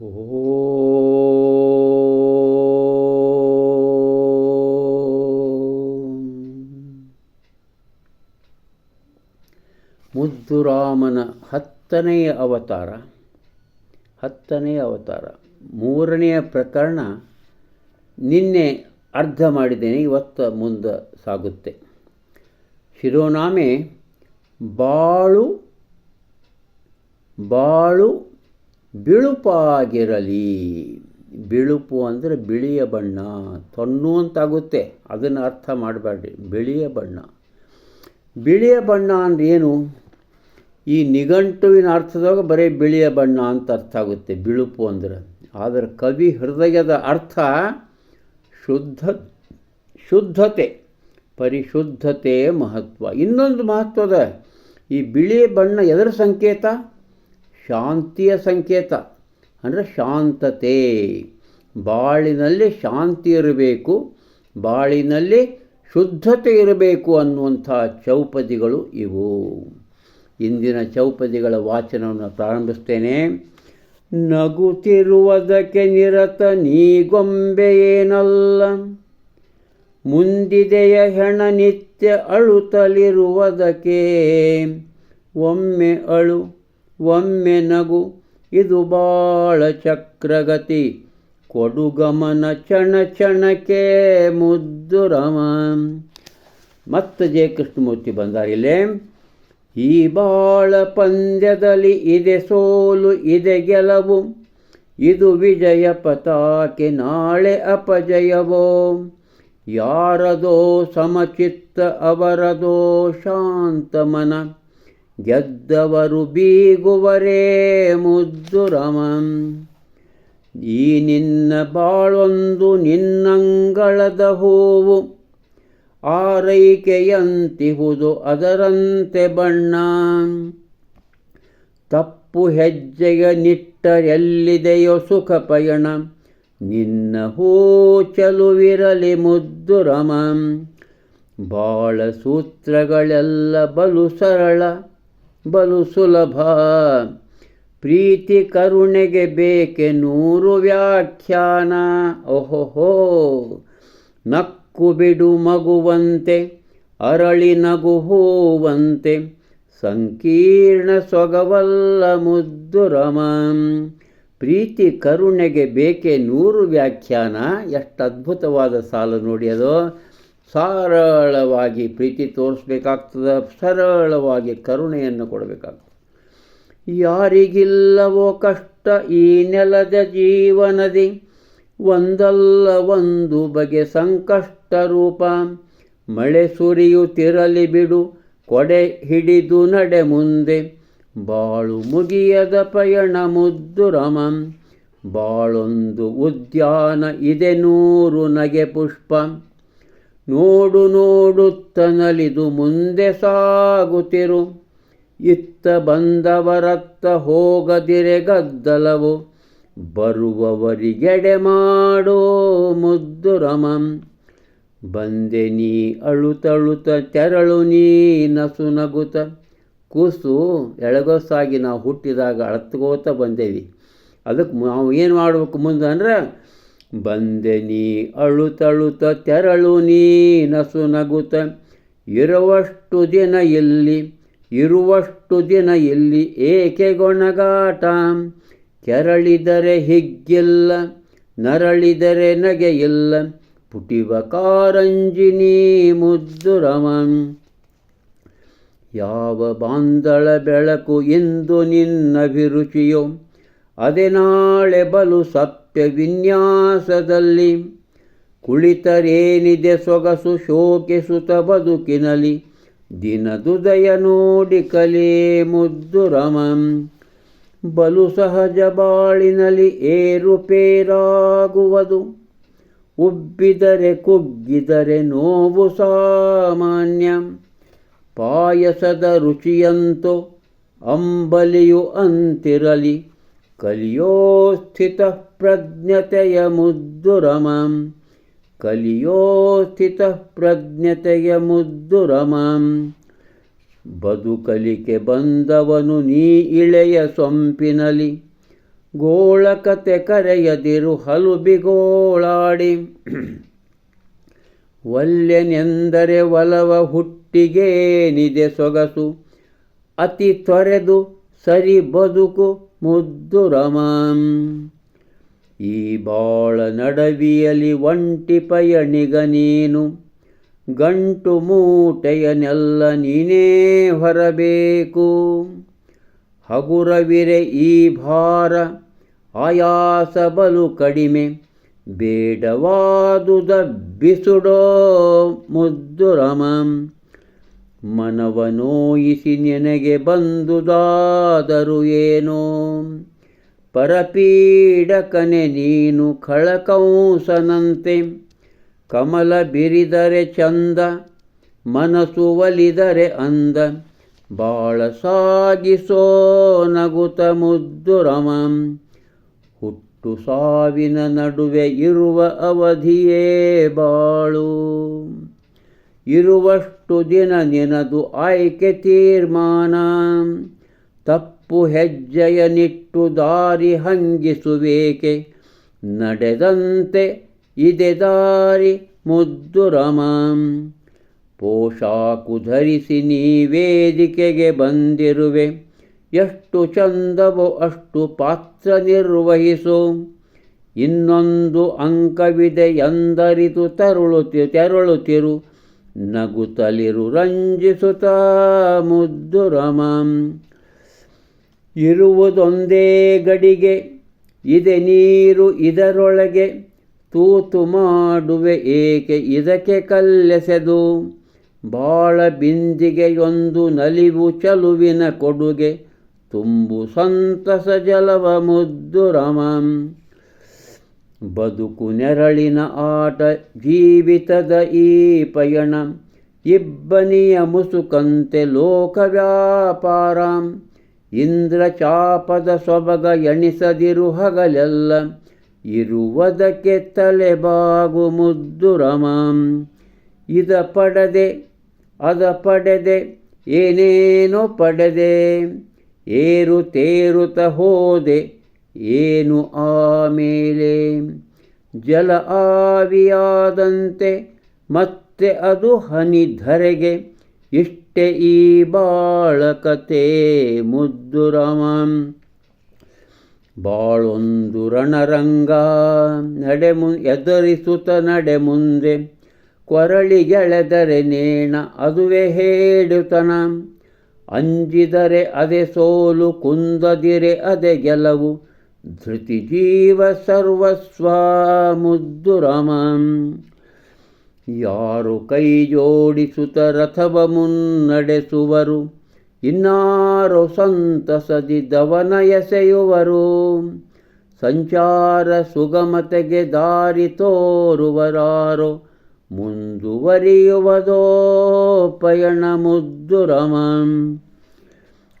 ಮುದ್ದುರಾಮನ ಹತ್ತನೆಯ ಅವತಾರ ಹತ್ತನೆಯ ಅವತಾರ, ಮೂರನೆಯ ಪ್ರಕರಣ ನಿನ್ನೆ ಅರ್ಧ ಮಾಡಿದ್ದೇನೆ, ಇವತ್ತು ಮುಂದೆ ಸಾಗುತ್ತೆ. ಶಿರೋನಾಮೆ ಬಾಳು ಬಾಳು ಬಿಳುಪಾಗಿರಲಿ. ಬಿಳುಪು ಅಂದರೆ ಬಿಳಿಯ ಬಣ್ಣ. ತೊನ್ನು ಅಂತಾಗುತ್ತೆ. ಅದನ್ನು ಅರ್ಥ ಮಾಡಬೇಡ್ರಿ ಬಿಳಿಯ ಬಣ್ಣ. ಬಿಳಿಯ ಬಣ್ಣ ಅಂದ್ರೆ ಏನು? ಈ ನಿಘಂಟುವಿನ ಅರ್ಥದಾಗ ಬರೀ ಬಿಳಿಯ ಬಣ್ಣ ಅಂತ ಅರ್ಥ ಆಗುತ್ತೆ. ಬಿಳುಪು ಅಂದರೆ. ಆದರೆ ಕವಿ ಹೃದಯದ ಅರ್ಥ ಶುದ್ಧ, ಶುದ್ಧತೆ, ಪರಿಶುದ್ಧತೆ ಮಹತ್ವ. ಇನ್ನೊಂದು ಮಹತ್ವದ ಈ ಬಿಳಿ ಬಣ್ಣ ಎದರ ಸಂಕೇತ? ಶಾಂತಿಯ ಸಂಕೇತ ಅಂದರೆ ಶಾಂತತೆ. ಬಾಳಿನಲ್ಲಿ ಶಾಂತಿ ಇರಬೇಕು, ಬಾಳಿನಲ್ಲಿ ಶುದ್ಧತೆ ಇರಬೇಕು ಅನ್ನುವಂಥ ಚೌಪದಿಗಳು ಇವು. ಇಂದಿನ ಚೌಪದಿಗಳ ವಾಚನವನ್ನು ಪ್ರಾರಂಭಿಸ್ತೇನೆ. ನಗುತ್ತಿರುವುದಕ್ಕೆ ನಿರತ ನೀಗೊಂಬೆಯೇನಲ್ಲ ಮುಂದಿದೆಯ ಹೆಣ ನಿತ್ಯ ಅಳುತ್ತಲಿರುವುದಕ್ಕೆ ಒಮ್ಮೆ ಅಳು. ಒಮ್ಮೆ ನಗು, ಇದು ಬಾಳ ಚಕ್ರಗತಿ. ಕೊಡುಗಮನ ಚಣ ಚಣಕ್ಕೆ ಮುದ್ದು ರಮ. ಮತ್ತು ಜಯ ಕೃಷ್ಣಮೂರ್ತಿ ಬಂದಾರಿಲ್ಲೇ ಈ ಬಾಳ ಪಂದ್ಯದಲ್ಲಿ ಇದೆ ಸೋಲು, ಇದೆ ಗೆಲವು. ಇದು ವಿಜಯ ಪತಾಕೆ, ನಾಳೆ ಅಪಜಯವೋ. ಯಾರದೋ ಸಮಚಿತ್ತ, ಅವರದೋ ಶಾಂತಮನ ಗೆದ್ದವರು ಬೀಗುವರೇ ಮುದ್ದು ರಮಂ. ಈ ನಿನ್ನ ಬಾಳೊಂದು ನಿನ್ನಂಗಳದ ಹೂವು ಆರೈಕೆಯಂತಿಹುದು ಅದರಂತೆ ಬಣ್ಣ. ತಪ್ಪು ಹೆಜ್ಜೆಯ ನಿಟ್ಟರೆಲ್ಲಿದೆಯೋ ಸುಖ ಪಯಣ. ನಿನ್ನ ಹೂ ಚಲುವಿರಲಿ ಮುದ್ದು ರಮಂ. ಬಾಳ ಸೂತ್ರಗಳೆಲ್ಲ ಬಲು ಸರಳ. ಬಲು ಸುಲಭ. ಪ್ರೀತಿ ಕರುಣೆಗೆ ಬೇಕೆ ನೂರು ವ್ಯಾಖ್ಯಾನ. ಓಹೋಹೋ. ನಕ್ಕು ಬಿಡು ಮಗುವಂತೆ, ಅರಳಿ ನಗು ಹೂವಂತೆ, ಸಂಕೀರ್ಣ ಸೊಗವಲ್ಲ ಮುದ್ದು ರಮಂ. ಪ್ರೀತಿ ಕರುಣೆಗೆ ಬೇಕೆ ನೂರು ವ್ಯಾಖ್ಯಾನ. ಎಷ್ಟು ಅದ್ಭುತವಾದ ಸಾಲು ನೋಡಿ ಅದು. ಸರಳವಾಗಿ ಪ್ರೀತಿ ತೋರಿಸ್ಬೇಕಾಗ್ತದೆ, ಸರಳವಾಗಿ ಕರುಣೆಯನ್ನು ಕೊಡಬೇಕಾಗ್ತದೆ. ಯಾರಿಗಿಲ್ಲವೋ ಕಷ್ಟ, ಈ ನೆಲದ ಜೀವನದಿ, ಒಂದಲ್ಲ ಒಂದು ಬಗೆ ಸಂಕಷ್ಟ ರೂಪ. ಮಳೆ ಸುರಿಯುತ್ತಿರಲಿ ಬಿಡು, ಕೊಡೆ ಹಿಡಿದು ನಡೆ ಮುಂದೆ. ಬಾಳು ಮುಗಿಯದ ಪಯಣ ಮುದ್ದು ರಮಂ. ಬಾಳೊಂದು ಉದ್ಯಾನ ಇದೆ ನೂರು ನಗೆ ಪುಷ್ಪ. ನೋಡು ನೋಡುತ್ತ ನಲಿದು ಮುಂದೆ ಸಾಗುತ್ತಿರು. ಇತ್ತ ಬಂದವರತ್ತ ಹೋಗದಿರೆ ಗದ್ದಲವು. ಬರುವವರಿಗೆಡೆ ಮಾಡೋ ಮುದ್ದು ರಮಂ. ಬಂದೆ ನೀ ಅಳುತಳುತ ತೆರಳು ನೀ ನಸು ನಗುತ. ಕೂಸು ಎಳಗೊಸಾಗಿ ನಾವು ಹುಟ್ಟಿದಾಗ ಅಳತ್ಕೋತ ಬಂದೇವಿ. ಅದಕ್ಕೆ ನಾವು ಏನು ಮಾಡಬೇಕು ಮುಂದೆ ಅಂದ್ರೆ ಬಂದೆ ನೀ ಅಳುತಳುತ ತೆರಳು ನೀ ನಸು ನಗುತ. ಇರುವಷ್ಟು ದಿನ ಎಲ್ಲಿ, ಇರುವಷ್ಟು ದಿನ ಎಲ್ಲಿ ಏಕೆ ಗೊಣಗಾಟ? ಕೆರಳಿದರೆ ಹಿಗ್ಗಿಲ್ಲ, ನರಳಿದರೆ ನಗೆಯಿಲ್ಲ. ಪುಟಿವ ಕಾರಂಜಿನಿ ಮುದ್ದು ರಮಂ. ಯಾವ ಬಾಂದಳ ಬೆಳಕು ಎಂದು ನಿನ್ನಭಿರುಚಿಯೋ ಅದೇ ನಾಳೆ ಬಲು ಸತ್ಯ ವಿನ್ಯಾಸದಲ್ಲಿ ಕುಳಿತರೇನಿದೆ ಸೊಗಸು ಶೋಕಿಸುತ್ತ ಬದುಕಿನಲಿ ದಿನದುದಯ ನೋಡಿ ಕಲೆ ಮುದ್ದು ರಮಂ. ಬಲು ಸಹಜ ಬಾಳಿನಲ್ಲಿ ಏರುಪೇರಾಗುವುದು ಉಬ್ಬಿದರೆ ಕುಗ್ಗಿದರೆ ನೋವು ಸಾಮಾನ್ಯ. ಪಾಯಸದ ರುಚಿಯಂತೋ ಅಂಬಲಿಯು ಅಂತಿರಲಿ. ಕಲಿಯೋ ಸ್ಥಿತ ಪ್ರಜ್ಞತೆಯ ಮುದ್ದುರಮಂ ಕಲಿಯೋಸ್ಥಿತ ಕಲಿಯೋ ಸ್ಥಿತ ಪ್ರಜ್ಞತೆಯ ಮುದ್ದುರಮಂ ಬದುಕಲಿಕೆ ಬಂದವನು ನೀ ಇಳೆಯ ಸೊಂಪಿನಲಿ. ಗೋಳಕತೆ ಕರೆಯದಿರು ಹಲುಬಿಗೋಳಾಡಿ. ವಲ್ಯನೆಂದರೆ ಒಲವ ಹುಟ್ಟಿಗೇನಿದೆ ಸೊಗಸು. ಅತಿ ತೊರೆದು ಸರಿ ಬದುಕು ಮುದ್ದು ರಮಾಂ. ಈ ಬಾಳ ನಡವಿಯಲಿ ಒಂಟಿ ಪಯಣಿಗ ನೀನು. ಗಂಟು ಮೂಟೆಯನೆಲ್ಲ ನೀನೇ ಹೊರಬೇಕು. ಹಗುರವಿರೆ ಈ ಭಾರ, ಆಯಾಸ ಬಲು ಕಡಿಮೆ. ಬೇಡವಾದುದ ಬಿಸುಡೋ ಮುದ್ದು ರಮಂ. ಮನವ ನೋಯಿಸಿ ನೆನಗೆ ಬಂದುದಾದರು ಏನೋ. ಪರಪೀಡಕನೆ ನೀನು ಖಳಕಂಸನಂತೆ. ಕಮಲ ಬಿರಿದರೆ ಚಂದ, ಮನಸ್ಸು ಒಲಿದರೆ ಅಂದ. ಬಾಳ ಸಾಗಿಸೋ ನಗುತ ಮುದ್ದು ರಮಂ. ಹುಟ್ಟು ಸಾವಿನ ನಡುವೆ ಇರುವ ಅವಧಿಯೇ ಬಾಳು. ಇರುವಷ್ಟು ದಿನ ನಿನದು ಆಯ್ಕೆ ತೀರ್ಮಾನ. ತಪ್ಪು ಹೆಜ್ಜೆಯ ನಿಟ್ಟು ದಾರಿ ಹಂಗಿಸುವೇಕೆ? ನಡೆದಂತೆ ಇದೆ ದಾರಿ, ಮುದ್ದು ರಮಾಂ. ಪೋಷಾಕು ಧರಿಸಿ ನೀ ವೇದಿಕೆಗೆ ಬಂದಿರುವೆ. ಎಷ್ಟು ಚಂದವೋ ಅಷ್ಟು ಪಾತ್ರ ನಿರ್ವಹಿಸು. ಇನ್ನೊಂದು ಅಂಕವಿದೆ ಎಂದರಿತು ತರುಳುತಿ ತೆರಳುತ್ತಿರು. ನಗುತ್ತಲಿರು ರಂಜಿಸುತ್ತ ಮುದ್ದು ರಮಾಂ. ಇರುವುದೊಂದೇ ಗಡಿಗೆ, ಇದೆ ನೀರು ಇದರೊಳಗೆ, ತೂತು ಮಾಡುವೆ ಏಕೆ ಇದಕ್ಕೆ ಕಲ್ಲೆಸೆದು? ಬಾಳ ಬಿಂದಿಗೆಯೊಂದು ನಲಿವು ಚಲುವಿನ ಕೊಡುಗೆ, ತುಂಬು ಸಂತಸ ಜಲವ ಮುದ್ದು ರಮಂ. ಬದುಕು ನೆರಳಿನ ಆಟ, ಜೀವಿತದ ಈ ಪಯಣ, ಇಬ್ಬನಿಯ ಮುಸುಕಂತೆ ಲೋಕ ವ್ಯಾಪಾರ ಇಂದ್ರ ಚಾಪದ ಸೊಬಗ ಎಣಿಸದಿರು ಹಗಲೆಲ್ಲ, ಇರುವುದಕ್ಕೆ ತಲೆಬಾಗು ಮುದ್ದು ರಮಾಂ. ಇದ ಪಡೆದೆ, ಅದ ಪಡೆದೆ, ಏನೇನೋ ಪಡೆದೆ, ಏರು ತೇರುತ ಹೋದೆ, ಏನು ಆಮೇಲೆ ಜಲ ಆವಿಯಾದಂತೆ ಮತ್ತೆ ಅದು ಹನಿ ಧರೆಗೆ, ಇಷ್ಟೇ ಈ ಬಾಳಕತೆ ಮುದ್ದು ರಮಂ. ಬಾಳೊಂದು ರಣರಂಗ, ನಡೆ ಮು, ಎದುರಿಸುತ್ತ ನಡೆ ಮುಂದೆ. ಕೊರಳಿಗೆಳೆದರೆ ನೇಣ, ಅದುವೆ ಹೇಳುತನ. ಅಂಜಿದರೆ ಅದೆ ಸೋಲು, ಕುಂದದಿರೆ ಅದೆ ಗೆಲವು. ಧೃತಿ ಜೀವ ಸರ್ವಸ್ವ ಮುದ್ದು ರಮಂ. ಯಾರು ಕೈ ಜೋಡಿಸುತ್ತ ರಥವ ಮುನ್ನಡೆಸುವರು, ಇನ್ನಾರು ಸಂತಸದಿ ದವನ ಎಸೆಯುವರು ಸಂಚಾರ ಸುಗಮತೆಗೆ ದಾರಿ ತೋರುವರಾರೋ, ಮುಂದುವರಿಯುವುದೋ ಪಯಣ ಮುದ್ದುರಮಂ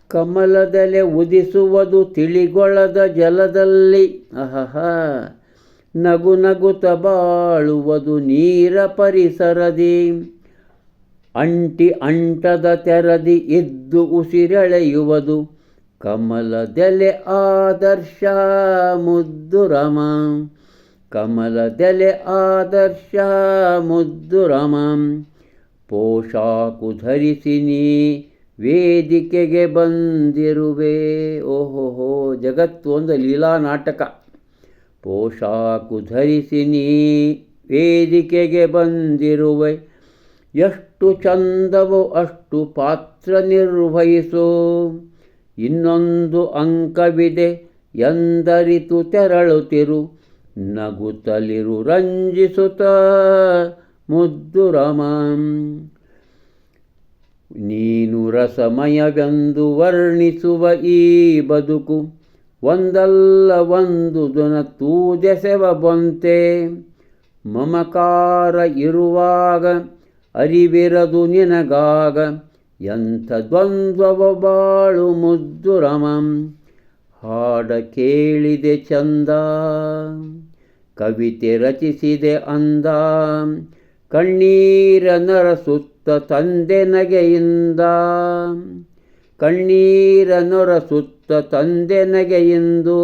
ಕಮಲದಲೆ ಉದಿಸುವುದು ತಿಳಿಗೊಳದ ಜಲದಲ್ಲಿ, ಅಹಹ. ನಗು ನಗುತ ಬಾಳುವುದು ನೀರ ಪರಿಸರದಿ. ಅಂಟಿ ಅಂಟದ ತೆರದಿ ಇದ್ದು ಉಸಿರೆಳೆಯುವುದು ಕಮಲದೆಲೆ ಆದರ್ಶ ಮುದ್ದು ರಮಂ ಕಮಲದೆಲೆ ಆದರ್ಶ ಮುದ್ದು ರಮಂ ಪೋಷಾಕು ಧರಿಸಿ ನೀ ವೇದಿಕೆಗೆ ಬಂದಿರುವೆ. ಓಹೋಹೋ, ಜಗತ್ತು ಒಂದು ಲೀಲಾ ನಾಟಕ. ಪೋಷಾಕು ಧರಿಸಿ ನೀ ವೇದಿಕೆಗೆ ಬಂದಿರುವೆ. ಎಷ್ಟು ಚಂದವೋ ಅಷ್ಟು ಪಾತ್ರ ನಿರ್ವಹಿಸು. ಇನ್ನೊಂದು ಅಂಕವಿದೆ, ಎಂದರಿತು ತೆರಳುತ್ತಿರು. ನಗುತ್ತಲಿರು ರಂಜಿಸುತ್ತ ಮುದ್ದು ನೀನು ರಸಮಯವೆಂದು ವರ್ಣಿಸುವ ಈ ಬದುಕು ಒಂದಲ್ಲ ಒಂದು ದೊನ ತೂದೆಸೆವ ಬೊಂತೆ. ಮಮಕಾರ ಇರುವಾಗ ಅರಿವಿರದು ನಿನಗಾಗ, ಎಂಥ ದ್ವಂದ್ವವ ಬಾಳು ಮುದ್ದು ರಮಂ. ಹಾಡ ಕೇಳಿದೆ ಚಂದ, ಕವಿತೆ ರಚಿಸಿದೆ ಅಂದ. ಕಣ್ಣೀರ ನರಸುತ್ತ ತಂದೆ ನಗೆಯಿಂದ ಕಣ್ಣೀರ ಸುತ್ತ ತಂದೆ ನಗೆಯಿಂದು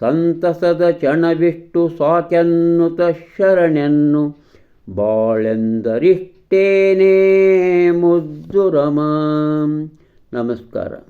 ಸಂತಸದ ಚಣವಿಷ್ಟು ಸಾಕೆನ್ನುತ ಶರಣೆನ್ನು ಬಾಳೆಂದರಿಷ್ಟೇನೇ ಮುದ್ದು ರಮ. ನಮಸ್ಕಾರ.